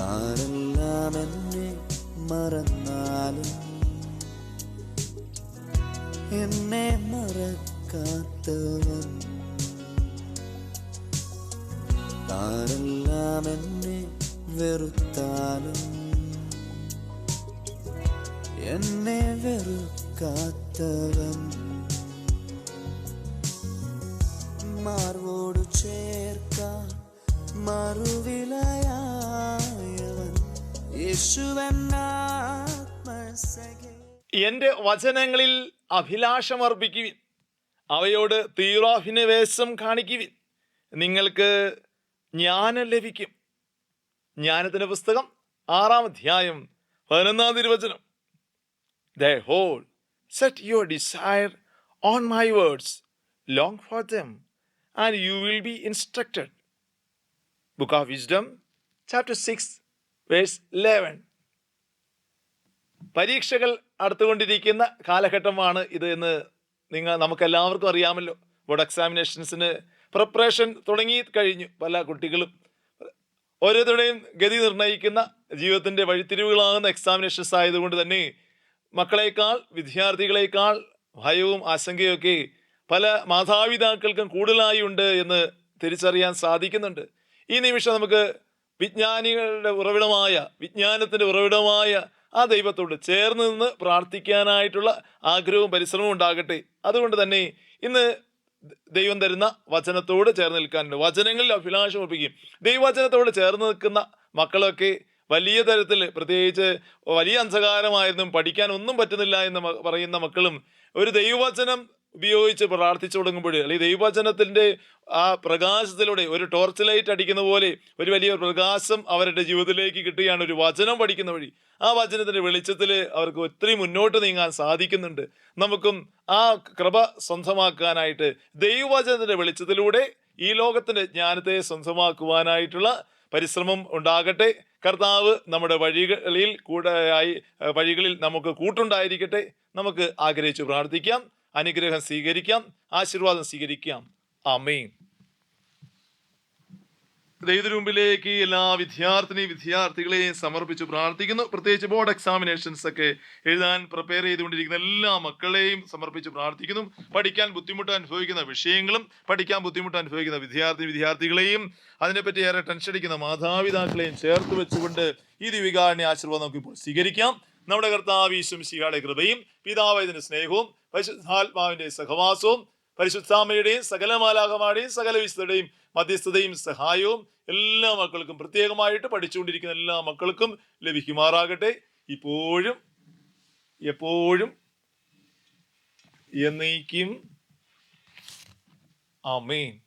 ആരെല്ലാം എന്നെ മറന്നാലും എന്നെ മറക്കാത്തവൻ. താനെല്ലാം എന്നെ വെറുത്താലും എന്നെ വെറുക്കാത്തവൻ. എന്റെ വചനങ്ങളിൽ അഭിലാഷമർപ്പിക്കുവിൻ. അവയോട് തീറാഭിനിവേശം കാണിക്കുവിൻ. നിങ്ങൾക്ക് ജ്ഞാനം ലഭിക്കും. ജ്ഞാനത്തിന്റെ പുസ്തകം ആറാം അധ്യായം പതിനൊന്നാം തിരുവചനം. The whole set your desire on my words long for them and you will be instructed book of wisdom chapter six verse eleven പരീക്ഷകൾ അടുത്തുകൊണ്ടിരിക്കുന്ന കാലഘട്ടമാണ് ഇത് എന്ന് നിങ്ങൾ നമുക്കെല്ലാവർക്കും അറിയാമല്ലോ. ബോർഡ് എക്സാമിനേഷൻസിന് പ്രിപ്പറേഷൻ തുടങ്ങി കഴിഞ്ഞു. പല കുട്ടികളും ഓരോരുത്തരുടെയും ഗതി നിർണയിക്കുന്ന ജീവിതത്തിന്റെ വഴിത്തിരിവുകളാകുന്ന എക്സാമിനേഷൻസ് ആയതുകൊണ്ട് തന്നെ മക്കളേക്കാൾ വിദ്യാർത്ഥികളേക്കാൾ ഭയവും ആശങ്കയൊക്കെ പല മാതാപിതാക്കൾക്കും കൂടുതലായി ഉണ്ട് എന്ന് തിരിച്ചറിയാൻ സാധിക്കുന്നുണ്ട്. ഈ നിമിഷം നമുക്ക് വിജ്ഞാനികളുടെ ഉറവിടമായ വിജ്ഞാനത്തിന്റെ ഉറവിടമായ ആ ദൈവത്തോട് ചേർന്ന് നിന്ന് പ്രാർത്ഥിക്കാനായിട്ടുള്ള ആഗ്രഹവും പരിശ്രമവും ഉണ്ടാകട്ടെ. അതുകൊണ്ട് തന്നെ ഇന്ന് ദൈവം തരുന്ന വചനത്തോട് ചേർന്ന് നിൽക്കാനുണ്ട്. വചനങ്ങളിൽ അഭിലാഷം ഒപ്പിക്കും ദൈവവചനത്തോട് ചേർന്ന് നിൽക്കുന്ന മക്കളൊക്കെ വലിയ തരത്തിൽ പ്രത്യേകിച്ച് വലിയ അന്ധകാരമായിരുന്നു പഠിക്കാൻ ഒന്നും പറ്റുന്നില്ല എന്ന് പറയുന്ന മക്കളും ഒരു ദൈവവചനം ഉപയോഗിച്ച് പ്രാർത്ഥിച്ചു തുടങ്ങുമ്പോൾ അല്ലെങ്കിൽ ദൈവവചനത്തിന്റെ ആ പ്രകാശത്തിലൂടെ ഒരു ടോർച്ച് ലൈറ്റ് അടിക്കുന്ന പോലെ ഒരു വലിയ പ്രകാശം അവരുടെ ജീവിതത്തിലേക്ക് കിട്ടുകയാണ് ഒരു വചനം പഠിക്കുന്ന വഴി. ആ വചനത്തിന്റെ വെളിച്ചത്തിൽ അവർക്ക് ഒത്തിരി മുന്നോട്ട് നീങ്ങാൻ സാധിക്കുന്നുണ്ട്. നമുക്കും ആ കൃപ സ്വന്തമാക്കാനായിട്ട് ദൈവവചനത്തിന്റെ വെളിച്ചത്തിലൂടെ ഈ ലോകത്തിന്റെ ജ്ഞാനത്തെ സ്വന്തമാക്കുവാനായിട്ടുള്ള പരിശ്രമം ഉണ്ടാകട്ടെ. കർത്താവ് നമ്മുടെ വഴികളിൽ കൂടെ ആയി വഴികളിൽ നമുക്ക് കൂട്ടുണ്ടായിരിക്കട്ടെ. നമുക്ക് ആഗ്രഹിച്ചു പ്രാർത്ഥിക്കാം. അനുഗ്രഹം സ്വീകരിക്കാം ആശീർവാദം സ്വീകരിക്കാം. ആമേൻ. ദൈവത്തിന് എല്ലാ വിദ്യാർത്ഥിനി വിദ്യാർത്ഥികളെയും സമർപ്പിച്ച് പ്രാർത്ഥിക്കുന്നു. പ്രത്യേകിച്ച് ബോർഡ് എക്സാമിനേഷൻസ് ഒക്കെ എഴുതാൻ പ്രിപ്പയർ ചെയ്തുകൊണ്ടിരിക്കുന്ന എല്ലാ മക്കളെയും സമർപ്പിച്ച് പ്രാർത്ഥിക്കുന്നു. പഠിക്കാൻ ബുദ്ധിമുട്ട് അനുഭവിക്കുന്ന വിഷയങ്ങളും പഠിക്കാൻ ബുദ്ധിമുട്ട് അനുഭവിക്കുന്ന വിദ്യാർത്ഥി വിദ്യാർത്ഥികളെയും അതിനെപ്പറ്റി ഏറെ ടെൻഷൻ അടിക്കുന്ന മാതാപിതാക്കളെയും ചേർത്ത് വെച്ചുകൊണ്ട് ഈ ദിവികാരണി ആശീർവാദം നമുക്ക് ഇപ്പോൾ സ്വീകരിക്കാം. നമ്മുടെ കർത്താവ് ഈശ്വം ശിഹാടെ കൃപയും പിതാവതിന്റെ സ്നേഹവും പരിശുദ്ധാത്മാവിന്റെ സഹവാസവും പരിശുദ്ധാമയുടെയും സകല മാലാഹമാരുടെയും സകല വിശുദ്ധയുടെയും മധ്യസ്ഥതയും സഹായവും എല്ലാ മക്കൾക്കും പ്രത്യേകമായിട്ട് പഠിച്ചുകൊണ്ടിരിക്കുന്ന എല്ലാ മക്കൾക്കും ലഭിക്കുമാറാകട്ടെ. ഇപ്പോഴും എപ്പോഴും എന്നേക്കും. ആമേൻ.